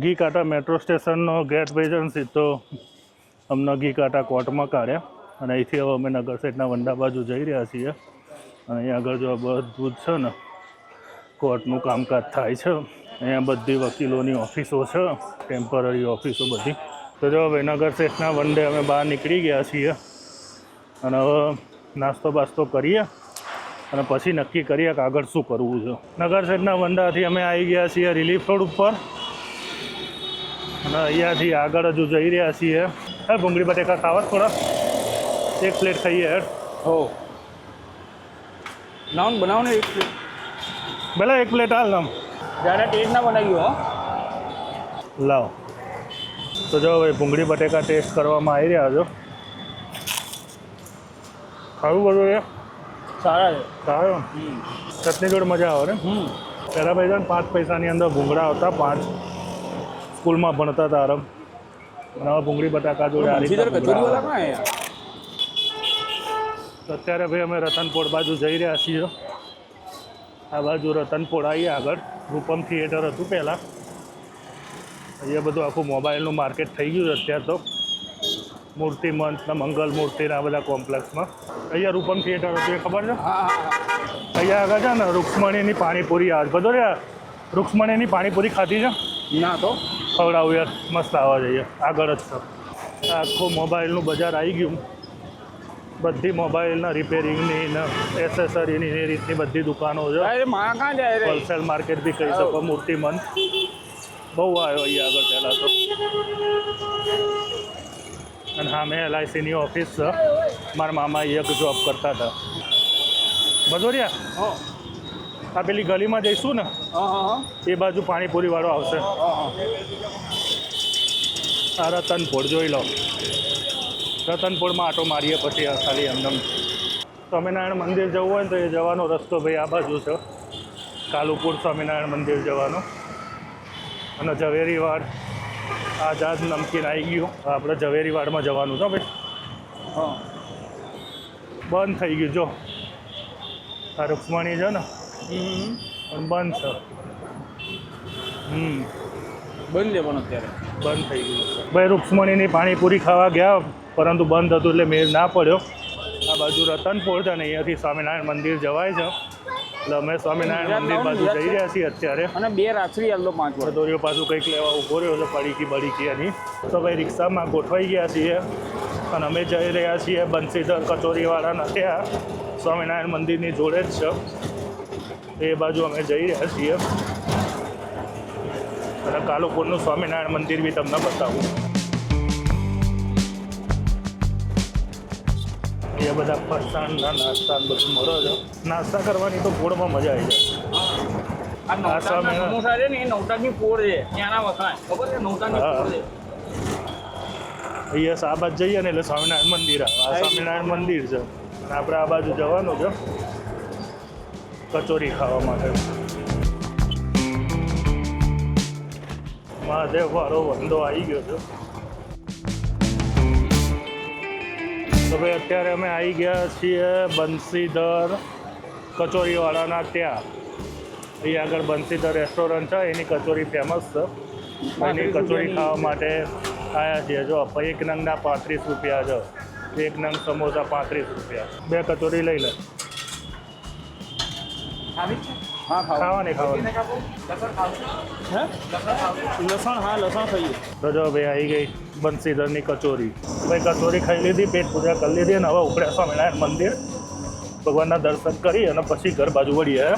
ઘી કાંટા metro સ્ટેશનનો gate ભાઈ સીધો અમને ઘી કાંટા કોર્ટમાં કાઢ્યા. અને અહીંથી હવે અમે નગર સાઈડના વંડા બાજુ જઈ રહ્યા છીએ. અને અહીંયા આગળ જો બધું જ છે ને, કોર્ટનું કામકાજ થાય છે. અહીંયા બધી વકીલોની ઓફિસો છે, ટેમ્પરરી ઓફિસો બધી. તો જો હવે નગરસેઠના વનડે અમે બહાર નીકળી ગયા છીએ. અને હવે નાસ્તો બાસ્તો કરીએ. અને પછી નક્કી કરીએ કે આગળ શું કરવું છે. નગર સાઈડના વંડાથી અમે આવી ગયા છીએ રિલીફ રોડ ઉપર. અને અહીંયાથી આગળ હજુ જઈ રહ્યા છીએ. હે ભૂંગળી બટેકા ખાવા થોડા. એક પ્લેટ ખાઈએ હેડ. હો. નામ બનાવો ને એક પ્લેટ. ભલે એક પ્લેટ હાલ નામ. જ્યારે ટેસ્ટ ના બનાવ્યું હો. લાવ. તો જો ભાઈ ભૂંગળી બટેકા ટેસ્ટ કરવામાં આવી રહ્યા છો. ખાવું બધું એ? સારા છે. સારું ચટણી જોડે મજા આવે ને? હમ. પહેલાં ભાઈ પાંચ પૈસાની અંદર ભૂંગળા આવતા પાંચ. સ્કૂલમાં ભણતા હતા આરબ બનાવો ભૂંગળી બટાકા જોડે આ રીતે અત્યારે ભાઈ અમે રતનપોળ બાજુ જઈ રહ્યા છીએ. આ બાજુ રતનપોળ આવીએ આગળ. રૂપમ થિયેટર હતું પહેલાં. અહીંયા બધું આખું મોબાઈલનું માર્કેટ થઈ ગયું છે અત્યાર તો. મૂર્તિ મંચના મંગલ મૂર્તિના આ બધા કોમ્પ્લેક્સમાં. અહીંયા રૂપમ થિયેટર હતું એ ખબર છે? અહીંયા આગળ છે ને રૂક્ષ્મણીની પાણીપુરી. આજ બધો રહ્યા. રૂક્ષ્મણીની પાણીપુરી ખાધી છે? ના તો. ખવડાવીએ મસ્ત આવવા જઈએ. આગળ જ સર આખું મોબાઈલનું બજાર આવી ગયું. બધી મોબાઈલના રિપેરિંગની ને એસેસરીની એ રીતની બધી દુકાનો છે. હોલસેલ માર્કેટ બી કહી શકો મૂર્તિમન બહુ આવ્યો અહીંયા આગળ પહેલાં તો. અને હા મેં એલઆઈસીની ઓફિસ છે. મારા મામા એક જોબ કરતા હતા. બધો રહ્યા આ પેલી ગલીમાં જઈશું ને એ બાજુ પાણીપુરી વાળો આવશે આ રતનપુર જોઈ લો. રતનપુરમાં આટો મારીએ પછી આ ખાલી એમનેમ. સ્વામિનારાયણ મંદિર જવું હોય ને તો એ જવાનો રસ્તો ભાઈ આ બાજુ છે. કાલુપુર સ્વામિનારાયણ મંદિર જવાનો. અને ઝવેરીવાડ. આઝાદ નમકીન આવી ગયું. આપણે ઝવેરીવાડમાં જવાનું છે ભાઈ. હા. બંધ થઈ ગયું. જો. આ રૂક્ષ્મણી છે ને પણ બંધ છે. હમ. બંધ છે પણ અત્યારે. બંધ થઈ ગયું ભાઈ રૂક્ષ્મણીની પાણીપુરી ખાવા ગયા પરંતુ બંધ હતું એટલે મેળ ના પડ્યો. આ બાજુ રતનપુર છે ને અહીંયાથી સ્વામિનારાયણ મંદિર જવાય છે. એટલે અમે સ્વામિનારાયણ મંદિર બાજુ જઈ રહ્યા છીએ અત્યારે. અને બે રાત્રિ આલો પાંચ વર્ષ. દોરીઓ પાછું કંઈક લેવા ઊભો રહ્યો છે પડીકી બડીકી એની. તો ભાઈ રિક્ષામાં ગોઠવાઈ ગયા છીએ. અને અમે જઈ રહ્યા છીએ બંસીધર કચોરીવાળાના ત્યાં. સ્વામિનારાયણ મંદિરની જોડે જ છે. એ બાજુ અમે જઈ રહ્યા છીએ. અને કાલુપુરનું સ્વામિનારાયણ મંદિર બી તમને બતાવું. એ બધા ફરસાણના નાસ્તા બધું મળે છે. નાસ્તા કરવાની તો ગોળમાં મજા આવી જાય. સમોસા છે ને એ નવતાડની પોળ છે. ત્યાંના વખણાય ખબર છે? નવતાડની પોળ છે. અહીંયા આ બાજુ જઈએ ને એટલે સ્વામિનારાયણ મંદિર આવે. આ સ્વામિનારાયણ મંદિર છે. અને આપણે આ બાજુ જવાનું છે. કચોરી ખાવા માટે મહાદેવ વાળો વંદો આવી ગયો છે. તો ભાઈ અત્યારે અમે આવી ગયા છીએ બંસીધર કચોરીવાળાના ત્યાં. અહીંયા આગળ બંસીધર રેસ્ટોરન્ટ છે, એની કચોરી ફેમસ છે. એની કચોરી ખાવા માટે આવ્યા છીએ. જો એક નંગના પાંત્રીસ રૂપિયા છે. એક નંગ સમોસા પાંત્રીસ રૂપિયા. બે કચોરી લઈ લે. ખાવાની ખાવાની. હે? લસણ હા લસણ ખાઈએ. તો જો ભાઈ આવી ગઈ બંસીધરની કચોરી. ભાઈ કચોરી ખાઈ લીધી પેટ પૂજા કરી લીધી અને હવે ઉપડ્યા સ્વામિનારાયણ મંદિર. ભગવાનના દર્શન કરી અને પછી ઘર બાજુ વળીએ.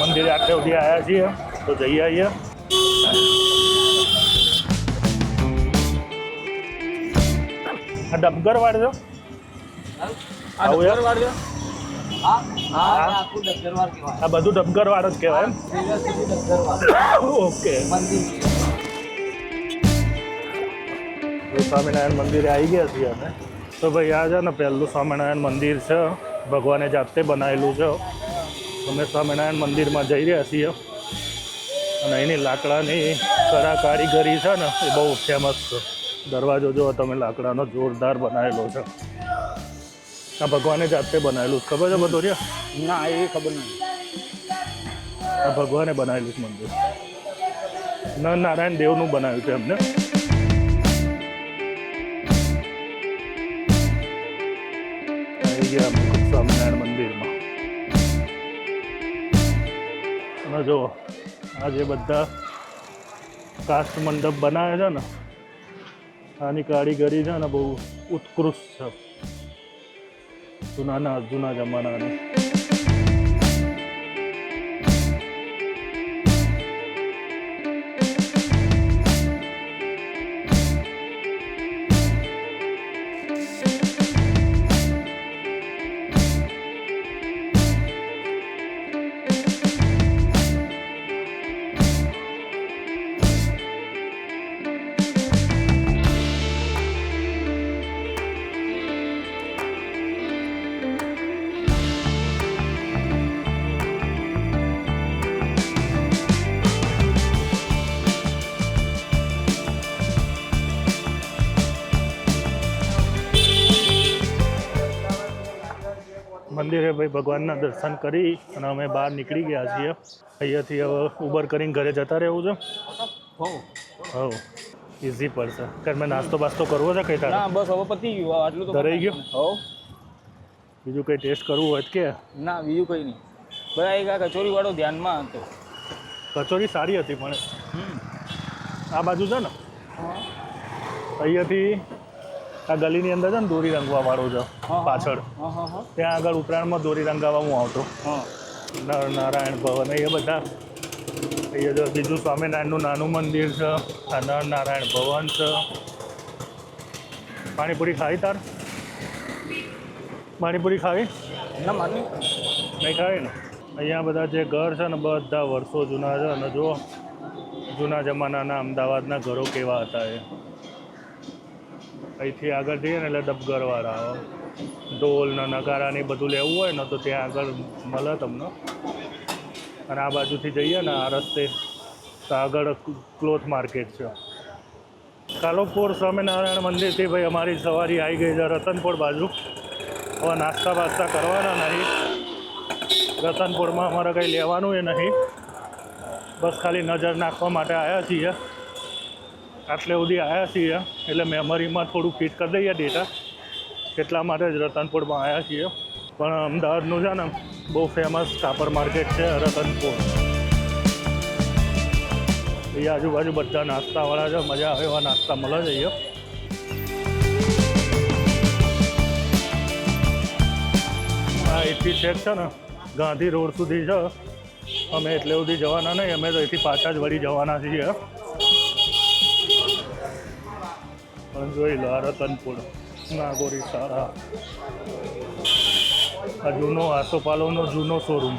મંદિરે આટલે સુધી આવ્યા છીએ તો જઈ આવીએ. આ ડબગર વાળજો. આવું યાર વાળજો? આ બધું ડબગર વાળ જ કહેવાય એમ? ઓકે. સ્વામિનારાયણ મંદિરે આવી ગયા છીએ અમે. તો ભાઈ, આ છે ને પહેલું સ્વામિનારાયણ મંદિર છે. ભગવાને જાતે બનાવેલું છે. અમે સ્વામિનારાયણ મંદિરમાં જઈ રહ્યા છીએ. અને એની લાકડાની કળા કારીગરી છે ને, એ બહુ ફેમસ છે. દરવાજો જો તમે લાકડાનો જોરદાર બનાવેલો છે. આ ભગવાને જાતે બનાવેલું. છે ખબર છે બધું રે ના એ ખબર નહીં આ ભગવાને બનાવેલું છે મંદિર. ના નારાયણ દેવનું બનાવ્યું છે એમને. સ્વામિનારાયણ મંદિરમાં. અને જુઓ આ જે બધા કાસ્ટ મંડપ બનાવે છે ને આની કારીગરી છે ને બહુ ઉત્કૃષ્ટ છે. જૂનાના જૂના જમાનાની. મંદિરે ભાઈ ભગવાનના દર્શન કરી અને અમે બહાર નીકળી ગયા છીએ. અહીંયાથી હવે ઉબર કરીને ઘરે જતા રહેવું છે. હો ઇઝી પડશે કારણ મેં નાસ્તો બાસ્તો કરવો છે કઈ તારે? બસ હવે પતી ગયું. આટલું તો ધરાઈ ગયું? હો બીજું કંઈ ટેસ્ટ કરવું હોય કે? ના બીજું કંઈ નહીં. બધા એક આ કચોરી વાળો ધ્યાનમાં હતો. કચોરી સારી હતી પણ. આ બાજુ છે ને? અહીંયાથી આ ગલીની અંદર છે ને દોરી રંગવા વાળું છે પાછળ. ત્યાં આગળ ઉત્તરાયણમાં દોરી રંગાવા હું આવતો. હા. નર નારાયણ ભવન એ બધા. અહીંયા જો બીજું સ્વામિનારાયણનું નાનું મંદિર છે આ નર નારાયણ ભવન છે. પાણીપુરી ખાવી તાર? પાણીપુરી ખાવી? ના માની. નહીં ખાવી ને? અહીંયા બધા જે ઘર છે ને બધા વર્ષો જૂના છે. અને જો જૂના જમાનાના અમદાવાદના ઘરો કેવા હતા એ. અહીંથી આગળ જઈએ ને એટલે ડબગરવાળા આવે ઢોલ ને નગારા ને બધું લેવું હોય ને તો ત્યાં આગળ મળે તમને. અને આ બાજુથી જઈએ ને આ રસ્તે, તો આગળ ક્લોથ માર્કેટ છે. કાલોપુર સ્વામિનારાયણ મંદિરથી ભાઈ અમારી સવારી આવી ગઈ છે રતનપુર બાજુ. હવે નાસ્તા બાસ્તા કરવાના નહીં. રતનપુરમાં અમારે કંઈ લેવાનું એ નહીં. બસ ખાલી નજર નાખવા માટે આવ્યા છીએ. આટલે સુધી આવ્યા છીએ. એટલે મેમરીમાં થોડું ફિટ કરી દઈએ ડેટા એટલા માટે જ રતનપુરમાં આવ્યા છીએ. પણ અમદાવાદનું છે ને, બહુ ફેમસ કાપડ માર્કેટ છે રતનપુર. એ આજુબાજુ બધા નાસ્તાવાળા છે, મજા આવે એવા નાસ્તા મળે છે અહીંયા. આ અહીંથી છેક છે ને, ગાંધી રોડ સુધી છે. અમે એટલે સુધી જવાના નહીં, અમે તો અહીંથી પાછા જ વળી જવાના છીએ. જોઈ લો આ રતનપુર નાગોરી સારા. આ જૂનો આસોપાલોનો જૂનો શોરૂમ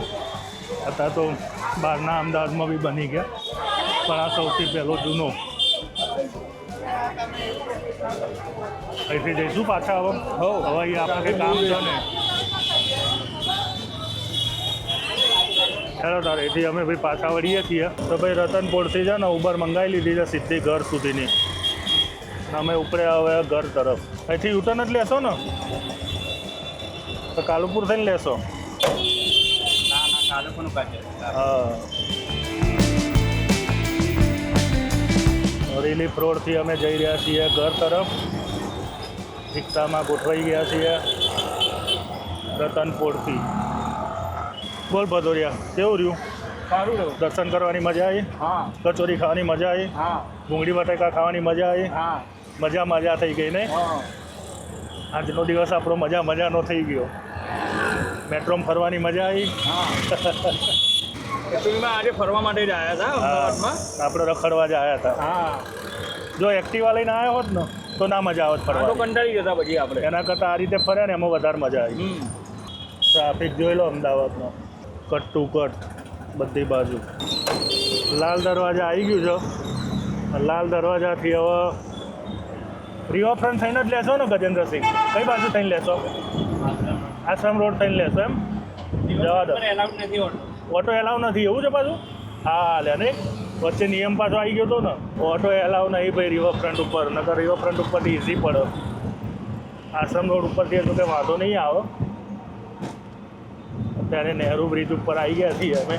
અત્યારે તો બહારના અમદાવાદમાં બી બની ગયા પણ આ સૌથી પહેલો જૂનો. અહીંથી જઈશું પાછા હવે. હવે. અહીંયા આપણે કામ છે ને. ચાલો તારે એથી અમે ભાઈ પાછા વળીએ છીએ. તો ભાઈ રતનપુરથી છે ને ઉબર મંગાવી લીધી છે સીધી ઘર સુધીની. અમે ઉપરે હવે ઘર તરફ. અહીંથી યુટર્ન જ લેશો ને? તો કાલુપુર થઈને લેશો. હા. રીલીફ રોડથી અમે જઈ રહ્યા છીએ ઘર તરફ. રિક્ષામાં ગોઠવાઈ ગયા છીએ. રતનપોરથી. બોલ ભદોરિયા કેવું રહ્યું? સારું રહ્યું. દર્શન કરવાની મજા આવી હા. કચોરી ખાવાની મજા આવી હા. ડુંગળી બટાકા ખાવાની મજા આવી હા. મજા મજા થઈ ગઈ ને? આજનો દિવસ આપણો મજા મજાનો થઈ ગયો. મેટ્રોમાં ફરવાની મજા આવી. એકચ્યુઅલીમાં આજે ફરવા માટે જ આવ્યા હતા અમદાવાદમાં. આપણે રખડવા જ આવ્યા હતા. હા. જો એક્ટિવા લઈને આવ્યા હોત ને તો ના મજા આવત ફરવા તો કંટાળી જતા પછી આપણે. એના કરતાં આ રીતે ફર્યા ને એમાં વધારે મજા આવી. ટ્રાફિક જોઈ લો અમદાવાદનો. કટ ટુ કટ બધી બાજુ. લાલ દરવાજા આવી ગયું છે. લાલ દરવાજાથી હવે રિવરફ્રન્ટ થઈને જ લેશો ને ગજેન્દ્રસિંહ કઈ બાજુ થઈને લેશો? આશ્રમ રોડ થઈને લેશો એમ? જવા દો. ઓટો એલાવ નથી, એવું છે પાછું? હા, લે નહીં વચ્ચે નિયમ પાછો આવી ગયો હતો ને ઓટો એલાવ નહીં ભાઈ રિવરફ્રન્ટ ઉપર, નકર રિવરફ્રન્ટ ઉપરથી ઇઝી પડે. આશ્રમ રોડ ઉપરથી તો કંઈ વાંધો નહીં આવે. અત્યારે નહેરુ બ્રિજ ઉપર આવી ગયા છીએ અમે.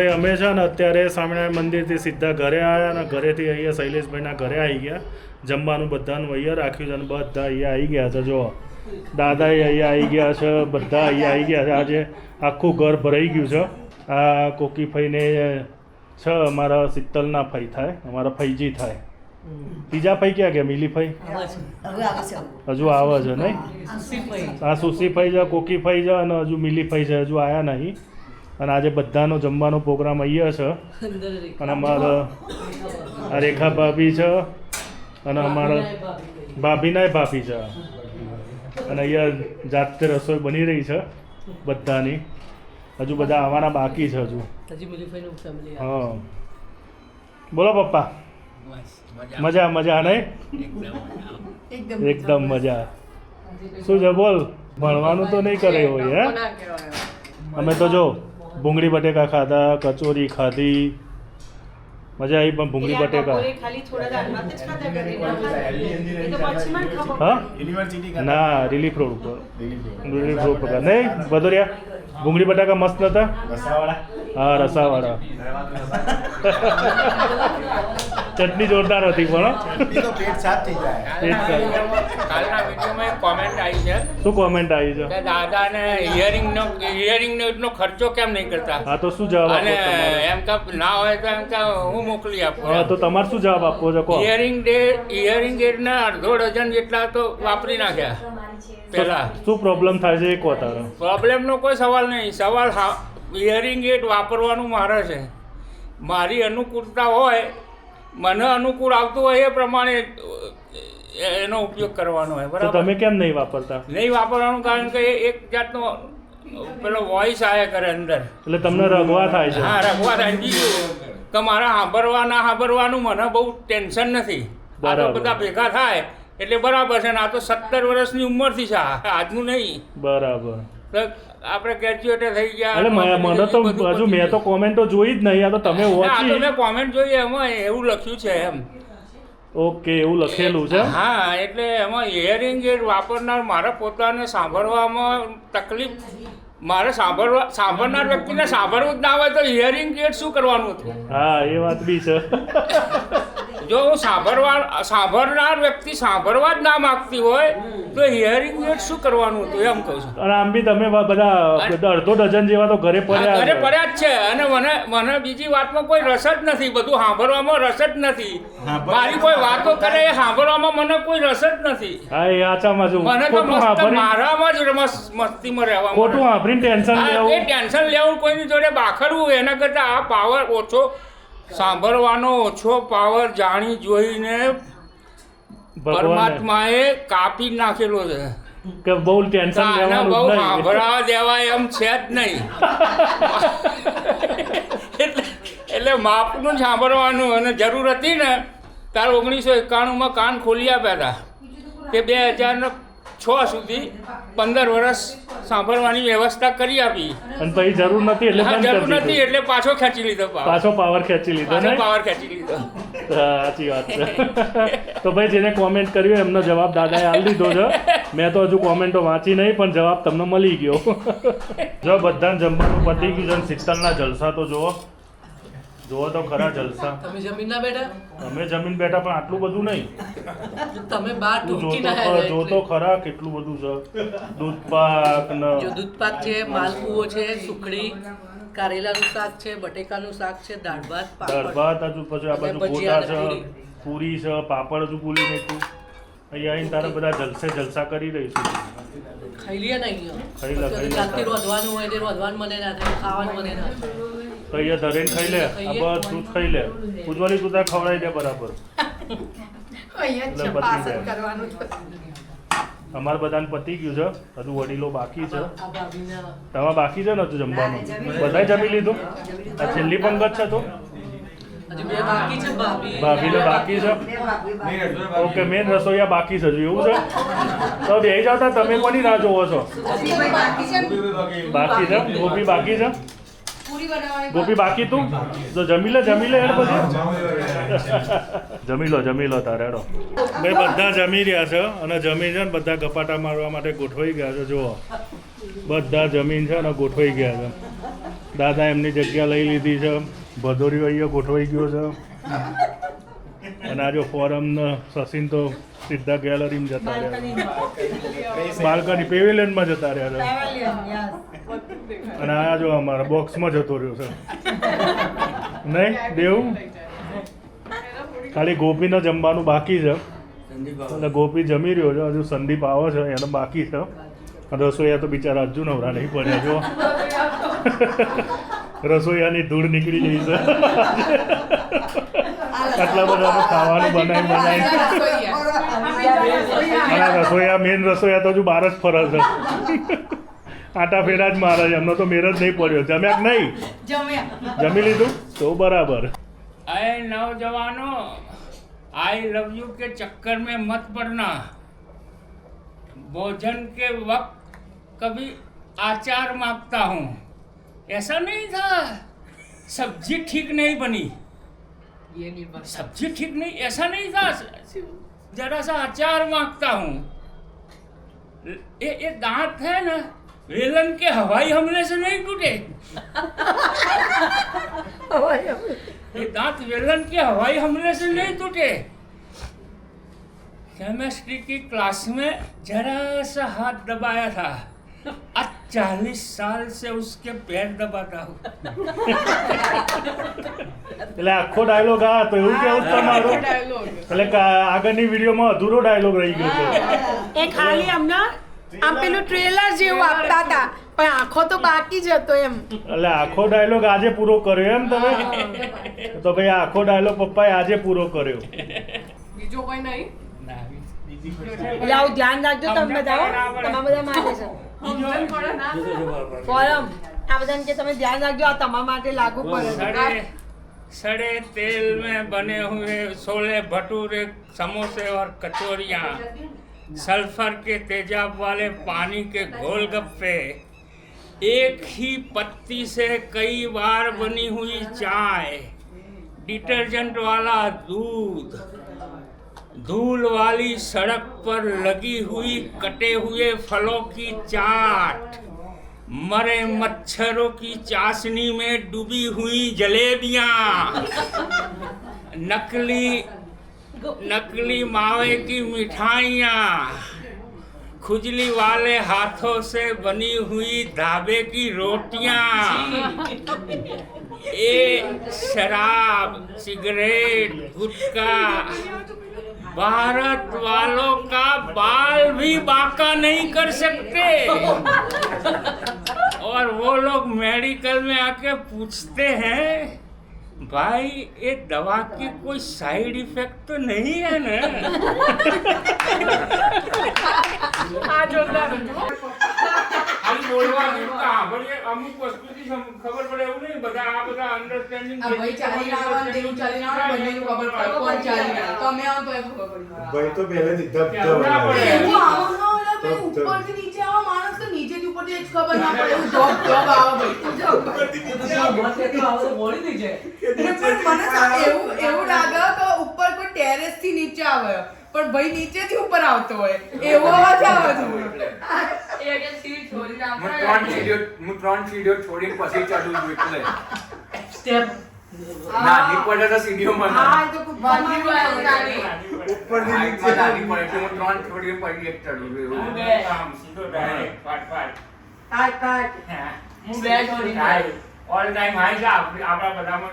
ભાઈ અમે છે ને અત્યારે સ્વામિનારાયણ મંદિરથી સીધા ઘરે આવ્યા અને ઘરેથી અહીંયા શૈલેષભાઈના ઘરે આવી ગયા. જમવાનું બધાનું અહીંયા રાખ્યું છે અને બધા અહીંયા આવી ગયા છે. જો દાદા અહીંયા આવી ગયા છે બધા અહીંયા આવી ગયા છે. આજે આખું ઘર ભરાઈ ગયું છે. આ કોકી ફઈને છે અમારા શીતલના ફઈ થાય અમારા ફઈજી થાય. બીજા ફઈ ક્યાં ગયા? મિલી ફઈ? હજુ આવે છે નહીં? આ સુસી ફઈ. છે કોકી ફઈ છે અને હજુ મિલી ફઈ છે. હજુ આવ્યા નહીં. અને આજે બધાનો જમવાનો પ્રોગ્રામ અહીંયા છે. અને અમારા આ રેખા ભાભી છે અને અમારા ભાભીનાય ભાભી છે. અને અહીંયા જાતે રસોઈ બની રહી છે બધાની. હજુ બધા આવવાના બાકી છે હજુ. હજી મિલીફાઈનું ફેમિલી હા. બોલો પપ્પા. મજા મજા નહીં? એકદમ મજા. શું છે બોલ? ભણવાનું તો નહીં કરે હોય હે? અમે તો જો ભૂંગળી બટેકા ખાધા કચોરી ખાધી. મજા આવી પણ ભૂંગળી બટેકા. હા? ના રિલીફ રોડ ઉપર. રિલીફ રોડ ઉપર. નહીં બધોરિયા ભૂંગળી બટાકા મસ્ત હતા હા રસાવાળા. ચટણી જોરદાર હતી પણ હો. પેટ સાફ થઈ જાય. એક કાલના વિડીયોમાં એક કોમેન્ટ આવી છે. શું કોમેન્ટ આવી છે? કે દાદાને હિયરિંગ નો હિયરિંગ નો એટલો ખર્ચો કેમ નહીં કરતા? હા તો શું જવાબ અને એમ કે ના હોય તો એમ કે હું મોકલી હા આપું તો તમારે શું જવાબ આપવો છે? કો હિયરિંગ ડે હિયરિંગ એડના અડધો ડઝન જેટલા તો વાપરી નાખ્યા. પેલા શું પ્રોબ્લેમ થાય છે એ કહો તારો. પ્રોબ્લેમનો કોઈ સવાલ નહીં. સવાલ હિયરિંગ એડ વાપરવાનું મારે છે. મારી અનુકૂળતા હોય મને અનુકૂળ આવતું હોય એ પ્રમાણે એનો ઉપયોગ કરવાનો હોય બરાબર? તમે કેમ નહીં વાપરતા? નહીં વાપરવાનું કારણ કે એક જાતનો પેલો વોઇસ આવ્યા કરે અંદર. એટલે તમને રગવા થાય છે. હા રખવા થાય. બીજું કે મારા સાંભળવા ના સાંભળવાનું મને બહુ ટેન્શન નથી. આ. બધા ભેગા થાય એટલે બરાબર છે ને આ તો સત્તર વર્ષની ઉંમરથી છે આજનું નહીં. બરાબર. આપણે ગ્રેજ્યુએટ થઈ ગયા એટલે મને તો હજુ મેં તો કોમેન્ટો જોઈ જ નહીં આ તો તમે વાંચી. મેં કોમેન્ટ જોઈ એમાં એવું લખ્યું છે એમ. ઓકે એવું લખેલું છે? હા એટલે એમાં હિયરિંગ એડ વાપરનાર મારા પોતાને સાંભળવામાં તકલીફ મારે સાંભળવા સાંભળનાર વ્યક્તિને સાંભળવું જ ના હોય તો હિયરિંગ એડ શું કરવાનું હતું? હા એ વાત બી છે. જો હું સાંભળવા સાંભળનાર વ્યક્તિ સાંભળવા જ ના માંગતી હોય તો હિયરિંગ એડ શું કરવાનું હતું? એમ કહું છું. અને આમ બી તમે બધા અડધો ડઝન જેવા તો ઘરે પડ્યા ઘરે પડ્યા જ છે. અને મને મને બીજી વાતમાં કોઈ રસ જ નથી. બધું સાંભળવામાં રસ જ નથી. મારી કોઈ વાતો કરે એ સાંભળવામાં મને કોઈ રસ જ નથી. હા એ આચામાં છું. મને તો મસ્ત મારામાં જ રમસ મસ્તીમાં રહેવા ખોટું સાંભળીને ટેન્શન લેવું. એ ટેન્શન લેવું કોઈની જોડે બાખડવું એના કરતાં આ પાવર ઓછો સાંભળવાનો ઓછો પાવર જાણી જોઈને પરમાત્માએ કાપી નાખેલો છે. કે બહુ ટેન્શન લેવાનું બહુ સાંભળવા દેવાય એમ છે જ નહીં. એટલે એટલે માપનું સાંભળવાનું અને જરૂર હતી ને ત્યારે ઓગણીસો એકાણુંમાં કાન ખોલી આપ્યા હતા. કે બે હજાર છ સુધી પંદર વર્ષ સાંભળવાની વ્યવસ્થા કરી આપી. અને પછી જરૂર નથી એટલે બંધ જરૂર નથી એટલે પાછો ખેંચી લીધો પાછો પાવર ખેંચી લીધો ને પાવર ખેંચી લીધો. સાચી વાત છે. તો ભાઈ જેને કોમેન્ટ કર્યું એમનો જવાબ દાદાએ આપી દીધો છે. મેં તો હજુ કોમેન્ટો વાંચી નહીં પણ જવાબ તમને મળી ગયો. જો બધાને જમવાનું પતી ગયું છે શીતલના જલસા તો જુઓ. જુઓ તો ખરા જલસા. તમે જમીન ના બેઠા? અમે જમીન બેઠા પણ આટલું બધું નહીં. તમે બાર તું જોતો ના ખરા- આવ્યા જોતો ખરા કેટલું બધું છે. દૂધ પાક ને. જો દૂધપાક છે માલપુઓ છે સુખડી કારેલાનું શાક છે બટેકાનું શાક છે દાળ ભાત દાળ ભાત હજુ પછી આ બાજુ ગોટા છે પૂરી. છે પાપડ હજુ ભૂલી નાખ્યું અહીંયા આવીને તારે બધા જલસે જલસા કરી રહીશું ખાઈ લે ને અહીંયા. ખાઈ લે, ખાઈ લે. રોધવાનું હોય તે રોધવાનું મને ના થાય ખાવાનું મને ના થાય. તો અહીંયા ધરીને ખાઈ લે. આ બધું જ ખાઈ લે. ઉજ્જવલી તું ખવડાવી દે બરાબર. અમારે બધાને પતી ગયું છે. હજુ વડીલો બાકી છે. તમારે બાકી છે ને હજુ જમવાનું? બધાય જમી લીધું? આ છેલ્લી પંગત છે તો? બાકી છે ભાભી. ભાભીને બાકી છે? ઓકે મેન રસોઈયા બાકી છે હજુ એવું છે? તો બે જાવ તમે કોની રાહ જોવો છો. બાકી છે? ગોપી બાકી છે? ગોપી બાકી તું? તો જમી લે જમી લે યાર પછી. જમી લો જમી લો. તારે હેડો. ભાઈ બધા જમી રહ્યા છે અને જમીન છે ને બધા ગપાટા મારવા માટે ગોઠવાઈ ગયા છે જુઓ. બધા જમીન છે અને ગોઠવાઈ ગયા છે. દાદા એમની જગ્યા લઈ લીધી છે. ભદોરીઓ અહીંયા ગોઠવાઈ ગયો છે. અને આ જો ફોરમ સચિન તો સીધા ગેલેરીમાં જતા રહ્યા બાલ્કની પેવિલિયનમાં જતા રહ્યા છે. અને આ જો અમારા બોક્સમાં જતો રહ્યો છે. નહીં દેવું? ખાલી ગોપીને જમવાનું બાકી છે. એટલે ગોપી જમી રહ્યો છે. હજુ સંદીપ આવે છે એને બાકી છે. રસોઈયા તો બિચારા હજુ નવરા નહીં પડ્યા જો રસોઈયાની ધૂળ નીકળી ગઈ છે. આટલા બધાનું ખાવાનું બનાવી બનાવી અને રસોઈયા મેન રસોઈયા તો હજુ બહાર જ ફરે છે આટા ફેરા જ મારે છે એમનો તો મેર જ નહીં પડ્યો જમ્યા કે નહીં જમી લીધું તો બરાબર अरे नौजवानों आई लव यू के चक्कर में मत पड़ना भोजन के वक्त कभी आचार मांगता हूँ ऐसा नहीं था सब्जी ठीक नहीं बनी ये नहीं बस सब्ज़ी ठीक नहीं ऐसा नहीं था। जरा सा अचार माँगता हूँ। ये ये दांत है ना वेलन के हवाई हमले से नहीं टूटे। हवाई ये दांत वेलन के हवाई हमले से नहीं टूटे। केमिस्ट्री की क्लास में जरा सा हाथ दबाया था। चालीस साल से उसके पैर दबाता हूँ એટલે આખો ડાયલોગ આ તો એવું કેવું છે તમારું એટલે કા- આગળની વિડીયોમાં અધૂરો ડાયલોગ રહી ગયો છે એ ખાલી અમને આમ પેલું ટ્રેલર જેવું આપતા હતા પણ આખો તો બાકી જ હતો એમ એટલે આખો ડાયલોગ આજે પૂરો કર્યો એમ તમે તો ભાઈ આખો ડાયલોગ પપ્પાએ આજે પૂરો કર્યો બીજો કોઈ નહીં એટલે આવું ધ્યાન રાખજો તમે બધા હો. તમારા બધા માટે છે ફોરમ આ બધાને કે તમે ધ્યાન રાખજો આ તમારા માટે લાગુ પડે सड़े सड़े तेल में बने हुए छोले भटूरे समोसे और कचौरियाँ सल्फर के तेजाब वाले पानी के गोलगप्पे एक ही पत्ती से कई बार बनी हुई चाय डिटर्जेंट वाला दूध धूल वाली सड़क पर लगी हुई कटे हुए फलों की चाट। मरे मच्छरों की चाशनी में डूबी हुई जलेबियाँ। नकली नकली मावे की मिठाइयाँ। खुजली वाले हाथों से बनी हुई ढाबे की रोटियाँ। ये शराब, सिगरेट, गुटखा। भारत वालों का बाल भी बाका नहीं कर सकते। और वो लोग मेडिकल में आके पूछते हैं, भाई, ये दवा की कोई साइड इफ़ेक्ट तो नहीं है ना? ખાલી બોલવાનું તો સાંભળીએ અમુક વસ્તુથી ખબર પડે એવું નહીં બધા આ બધા અન્ડરસ્ટેન્ડિંગ આ ભાઈ ચાલીને આવવાનું, તેનું ચાલીને આવવાનું, બંનેનું ખબર પડે. કોણ ચાલીને આવે? તમે આવો તો ખબર પડી. ભાઈ તો પહેલેથી ધબ કેવું એવું આવો ના ઓલા ભાઈ ઉપરથી નીચે આવો માણસ તો નીચેથી ઉપરથી જ ખબર ના પડે એવું જોબ જોબ આવો ભાઈ તું જોબ કર. પણ મને એવું લાગે કે ઉપર કોઈ ટેરેસ થી નીચે આવે. પણ ભાઈ નીચેથી ઉપર આવતો હોય. એવો અવાજ આવે છે. હું ત્રણ સીડીઓ હું ત્રણ સીડીઓ છોડીને પછી ચડું છું એટલે. સ્ટેપ. પડે સીડીઓમાં. હા નાની એટલે હું ત્રણ એક ચડું છું એવું. આમ સીધો direct, ફાટ હું બે છોડી આપણા બધામાં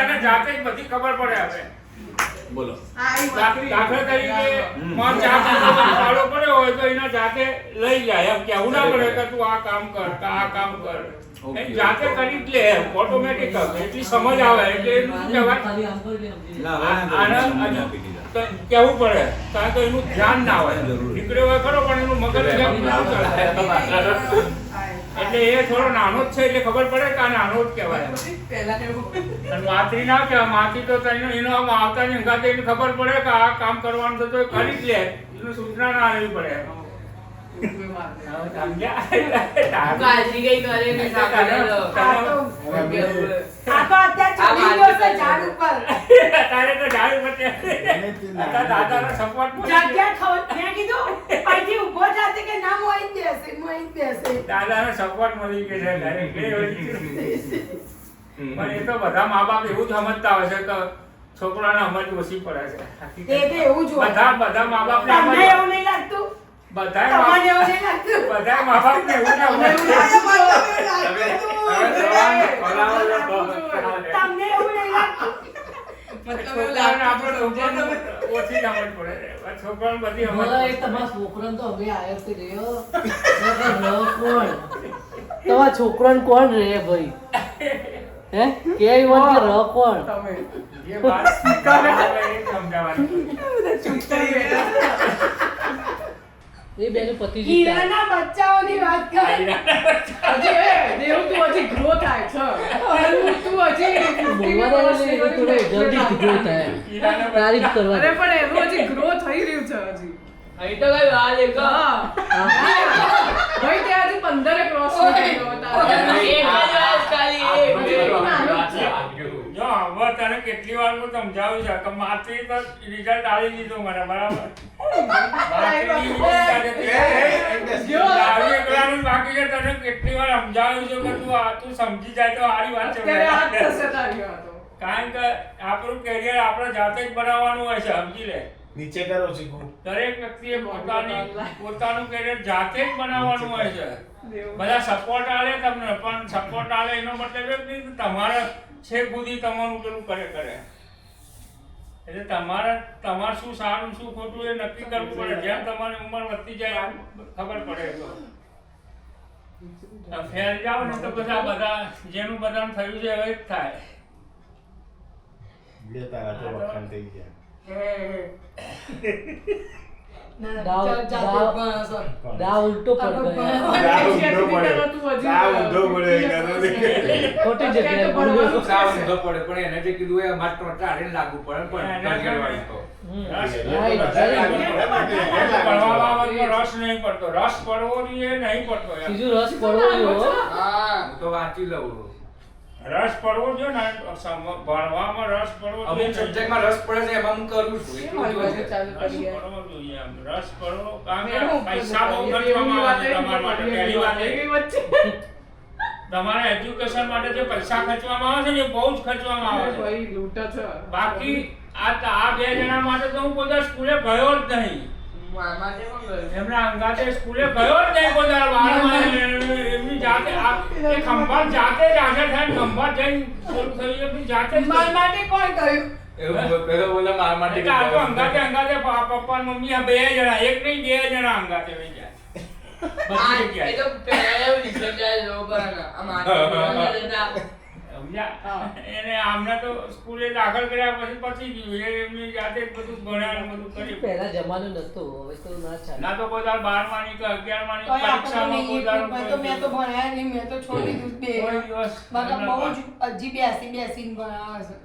એને જાતે જ બધી ખબર પડે હવે. બોલો. દાખલા તરીકે માં ચા પડ્યો હોય તો એના જાતે લઈ જાય. એમ કેવું ના પડે કે તું આ કામ કર આ કામ કર. જાતે કરી જ લે. ઓટોમેટિક એટલી સમજ આવે. એટલે એનું કહેવાય? ના, આને હજુ તો કહેવું પડે. કારણ કે એનું ધ્યાન ના હોય. નીકળ્યો હોય ખરો પણ એનું મગજ. એટલે એ થોડો નાનો જ છે એટલે ખબર પડે કે આ નાનો જ કહેવાય. પહેલા અને માતરી ના કહેવાય. માતરી તો તને એનો આમ આવતા ની એને ખબર પડે કે આ કામ કરવાનું તો તો કરી જ લે. એનું સૂચના ના લેવી પડે. ના સપોર્ટ મળી ગયો છે. પણ એ તો બધા મા બાપ એવું જ સમજતા હોય છે કે છોકરાને સમજ ઓછી પડે છે બધા બધા મા બાપ એવું નહીં લાગતું બધા તમને એવું નહીં લાગતું બધા મા બાપ ને એવું ના હોય. તમને એવું નહીં લાગતું મતલબ એવું છોકરાને લાગતું આપણે હતું. છોકરાને ઓછી સમજ પડે. છે. છોકરાને બધી સમજ હવે પડે. તમારા છોકરાને તો હવે આવ્યો રહ્યો નકર કોણ? તમારા છોકરાને કોણ રે ભાઈ? હે? કે ર કોણ? જે વાત સ્વીકારે એ સમજાવવાનું. એ બેનું પતિ જીતા. હીરાના બચ્ચાઓની વાત કરે. હજી દેવ તું હજી grow થાય છે. તું હજી બોલવા દે થોડો જલ્દી ગ્રો થાય. તારીફ કરવા અરે પણ એનું હજી ગ્રો થઈ રહ્યું છે હજી. અહીં તો કઈ વાત એક હા. ભાઈ તે હજી પંદરે cross નથી થયો તારે. જો હવે તને કેટલી વાર હું સમજાવું છું? કે માથી તો રિઝલ્ટ આવી દીધું મને બરાબર? બાકી છે તને કેટલી વાર સમજાવ્યું છું કે તું આ તું સમજી જાય તો સારી વાત છે. કારણ કે આપણું કેરિયર આપણે જાતે જ બનાવવાનું હોય છે સમજી લે. નીચે કરો શીખવું દરેક વ્યક્તિએ પોતાની પોતાનું કેરિયર જાતે જ બનાવવાનું હોય છે. બધા સપોર્ટ આલે તમને પણ સપોર્ટ આલે એનો મતલબ એ કે તમારે છેક સુધી તમારું પેલું કરે કરે. એટલે તમારે તમારે શું સારું શું ખોટું એ નક્કી કરવું પડે. જેમ તમારી ઉંમર વધતી જાય એમ ખબર પડે. તો ફેર જાવ ને તો બધા બધા જેનું બધાનું થયું છે હવે જ થાય. લેતા વખાણ થઈ ગયા. લાગુ પડે. રસ નહીં પડતો. રસ પડવો જોઈએ નહીં પડતો બીજું રસ પડવો જોઈએ તો વાંચી લઉં. રસ પડવો જો ને ભણવામાં રસ પડવો અમુક સબ્જેક્ટમાં રસ પડે છે એમાં હું કરું છું એટલું જોઈએ રસ પડવો કારણ કે પૈસા બહુ ખર્ચવામાં આવે વાત છે તમારા માટે પહેલી વાત એવી વચ્ચે. તમારે એજ્યુકેશન માટે જે પૈસા ખર્ચવામાં આવે છે ને એ બહુ જ ખર્ચવામાં આવે છે. ભાઈ લૂંટા છે. બાકી આ આ બે જણા માટે તો હું કોઈ સ્કૂલે ગયો જ નહીં. એમના અંગાતે સ્કૂલે ગયો જ નહીં કોઈ દાડો બારમાં એમની જાતે આ એ ખંભાત જાતે જ હાજર થઈને ખંભાત જઈને શરૂ થયું એમની જાતે જ મારા માટે કોણ કહ્યું એવું પેલો બોલે મારા માટે એટલે આ તો અંગાતે અંગાતે પપ્પા ને મમ્મી આ બે જણા એક નહીં બે જણા અંગાતે વહી જાય બધી જગ્યાએ. સમજ્યા? એને આમને તો સ્કૂલે દાખલ કર્યા પછી પછી ગયું એ એમની જાતે બધું ભણ્યા ને બધું કર્યું. પહેલા જમાનો નતો હવે તો ના ચાલે. ના તો કોઈ દાળ બાર માની કે અગિયાર માની પરીક્ષામાં કોઈ મેં તો મેં તો ભણ્યા નહીં મેં તો છોડી દીધું બે દિવસ બહુ જ હજી બેસી બેસીને ભણાવે છે.